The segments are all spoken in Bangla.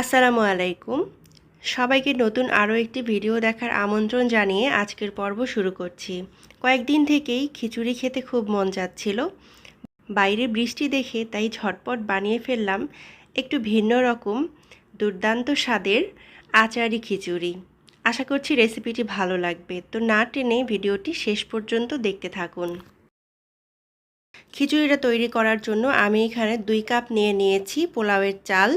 আসসালামু আলাইকুম। সবাইকে নতুন আরও একটি ভিডিও দেখার আমন্ত্রণ জানিয়ে আজকের পর্ব শুরু করছি। কয়েকদিন থেকেই খিচুড়ি খেতে খুব মন যাচ্ছিল। বাইরে বৃষ্টি দেখে তাই ঝটপট বানিয়ে ফেললাম একটু ভিন্ন রকম, দুর্দান্ত স্বাদের আচারি খিচুড়ি। আশা করছি রেসিপিটি ভালো লাগবে। তো না টেনে ভিডিওটি শেষ পর্যন্ত দেখতে থাকুন। খিচুড়িটা তৈরি করার জন্য আমি এখানে দুই কাপ নিয়ে নিয়েছি পোলাওয়ের চাল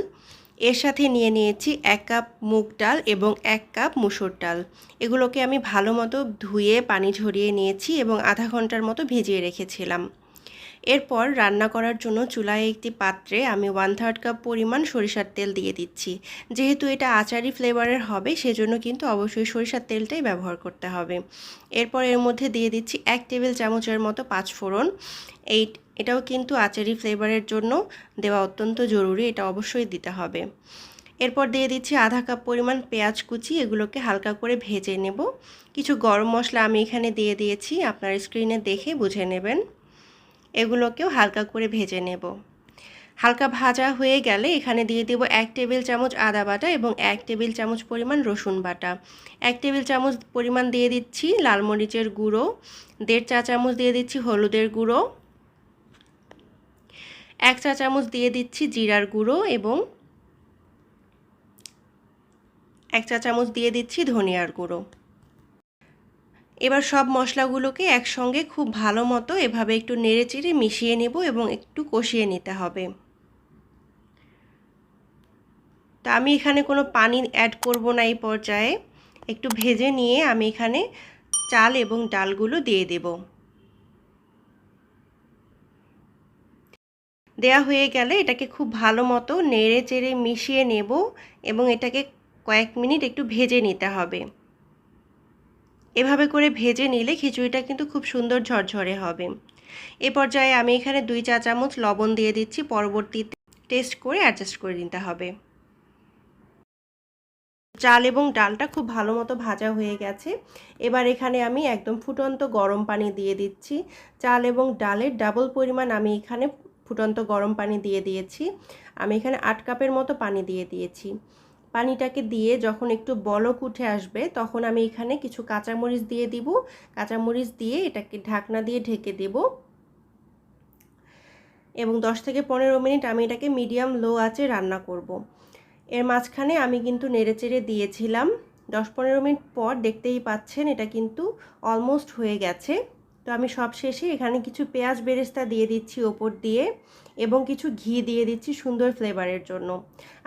এর সাথে নিয়ে নিয়েছি এক কাপ মুগ ডাল এবং এক কাপ মুসুর ডাল। এগুলোকে আমি ভালো মতো ধুয়ে, পানি ঝরিয়ে নিয়েছি এবং আধা ঘণ্টার মতো ভিজিয়ে রেখেছিলাম। এরপর রান্না করার জন্য চুলায় একটি পাত্রে আমি ওয়ান থার্ড কাপ পরিমাণ সরিষার তেল দিয়ে দিচ্ছি। যেহেতু এটা আচারি ফ্লেভারের হবে, সেজন্য কিন্তু অবশ্যই সরিষার তেলটাই ব্যবহার করতে হবে। এরপর এর মধ্যে দিয়ে দিচ্ছি এক টেবিল চামচের মতো পাঁচ ফোড়ন। এই, এটাও কিন্তু আচারি ফ্লেভারের জন্য দেওয়া অত্যন্ত জরুরি, এটা অবশ্যই দিতে হবে। এরপর দিয়ে দিচ্ছি আধা কাপ পরিমাণ পেঁয়াজ কুচি, এগুলোকে হালকা করে ভেজে নেব। কিছু গরম মশলা আমি এখানে দিয়ে দিয়েছি, আপনার স্ক্রিনে দেখে বুঝে নেবেন। এগুলোকেও হালকা করে ভেজে নেব। হালকা ভাজা হয়ে গেলে এখানে দিয়ে দেব এক টেবিল চামচ আদা বাটা এবং এক টেবিল চামচ পরিমাণ রসুন বাটা। এক টেবিল চামচ পরিমাণ দিয়ে দিচ্ছি লাল মরিচের গুঁড়ো, দেড় চা চামচ দিয়ে দিচ্ছি হলুদের গুঁড়ো, এক চা চামচ দিয়ে দিচ্ছি জিরার গুঁড়ো এবং এক চা চামচ দিয়ে দিচ্ছি ধনিয়ার গুঁড়ো। এবার সব মশলাগুলোকে একসঙ্গে খুব ভালো মতো এভাবে একটু নেড়ে চেড়ে মিশিয়ে নেব এবং একটু কষিয়ে নিতে হবে। তো আমি এখানে কোনো পানি অ্যাড করব না এই পর্যায়ে। একটু ভেজে নিয়ে আমি এখানে চাল এবং ডালগুলো দিয়ে দেব। দেয়া হয়ে গেলে এটাকে খুব ভালো মতো নেড়ে চেড়ে মিশিয়ে নেব এবং এটাকে কয়েক মিনিট একটু ভেজে নিতে হবে। এভাবে করে ভেজে নিলে খিচুড়িটা কিন্তু খুব সুন্দর ঝরঝরে হবে। এ পর্যায়ে আমি এখানে দুই চা চামচ লবণ দিয়ে দিচ্ছি পরবর্তীতে টেস্ট করে অ্যাডজাস্ট করে নিতে হবে। চাল এবং ডালটা খুব ভালো মতো ভাজা হয়ে গেছে। এবার এখানে আমি একদম ফুটন্ত গরম পানি দিয়ে দিচ্ছি। চাল এবং ডালের ডাবল পরিমাণ আমি এখানে ফুটন্ত গরম পানি দিয়ে দিয়েছি। আমি এখানে আট কাপের মতো পানি দিয়ে দিয়েছি। পানিটাকে দিয়ে যখন একটু বলক উঠে আসবে, তখন আমি এখানে কিছু কাঁচামরিচ দিয়ে দিব। কাঁচামরিচ দিয়ে এটাকে ঢাকনা দিয়ে ঢেকে দেব। এবং 10 থেকে পনেরো মিনিট আমি এটাকে মিডিয়াম লো আঁচে রান্না করব। এর মাঝখানে আমি কিন্তু নেড়েচেড়ে দিয়েছিলাম। দশ পনেরো মিনিট পর দেখতেই পাচ্ছেন, এটা কিন্তু অলমোস্ট হয়ে গেছে। তো আমি সব শেষে এখানে কিছু পেঁয়াজ বেরেস্তা দিয়ে দিচ্ছি ওপর দিয়ে এবং কিছু ঘি দিয়ে দিচ্ছি সুন্দর ফ্লেভারের জন্য।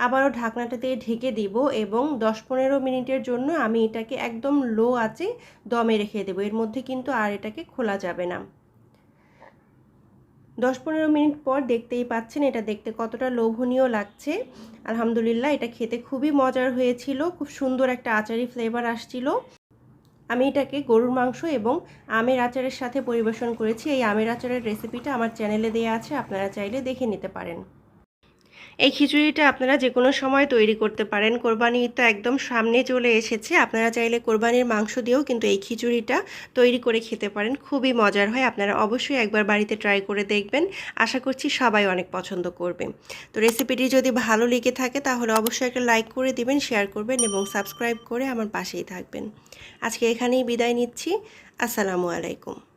আবারও ঢাকনাটা দিয়ে ঢেকে দিব এবং দশ পনেরো মিনিটের জন্য আমি এটাকে একদম লো আঁচে দমে রেখে দেবো। এর মধ্যে কিন্তু আর এটাকে খোলা যাবে না। দশ পনেরো মিনিট পর দেখতেই পাচ্ছেন এটা দেখতে কতটা লোভনীয় লাগছে। আলহামদুলিল্লাহ এটা খেতে খুবই মজার হয়েছিল, খুব সুন্দর একটা আচারি ফ্লেভার আসছিল। আমি এটাকে গরুর মাংস এবং আমের আচারের সাথে পরিবেশন করেছি। এই আমের আচারের রেসিপিটা আমার চ্যানেলে দেওয়া আছে, আপনারা চাইলে দেখে নিতে পারেন। এই খিচুড়িটা আপনারা যে কোনো সময় তৈরি করতে পারেন। কোরবানি তো একদম সামনে চলে এসেছে। আপনারা চাইলে কোরবানির মাংস দিয়েও কিন্তু এই খিচুড়িটা তৈরি করে খেতে পারেন। খুবই মজার হয়। আপনারা অবশ্যই একবার বাড়িতে ট্রাই করে দেখবেন। আশা করছি সবাই অনেক পছন্দ করবে। তো রেসিপিটি যদি ভালো লেগে থাকে তাহলে অবশ্যই একটা লাইক করে দিবেন, শেয়ার করবেন এবং সাবস্ক্রাইব করে আমার পাশেই থাকবেন। আজকে এখানেই বিদায় নিচ্ছি। আসসালামু আলাইকুম।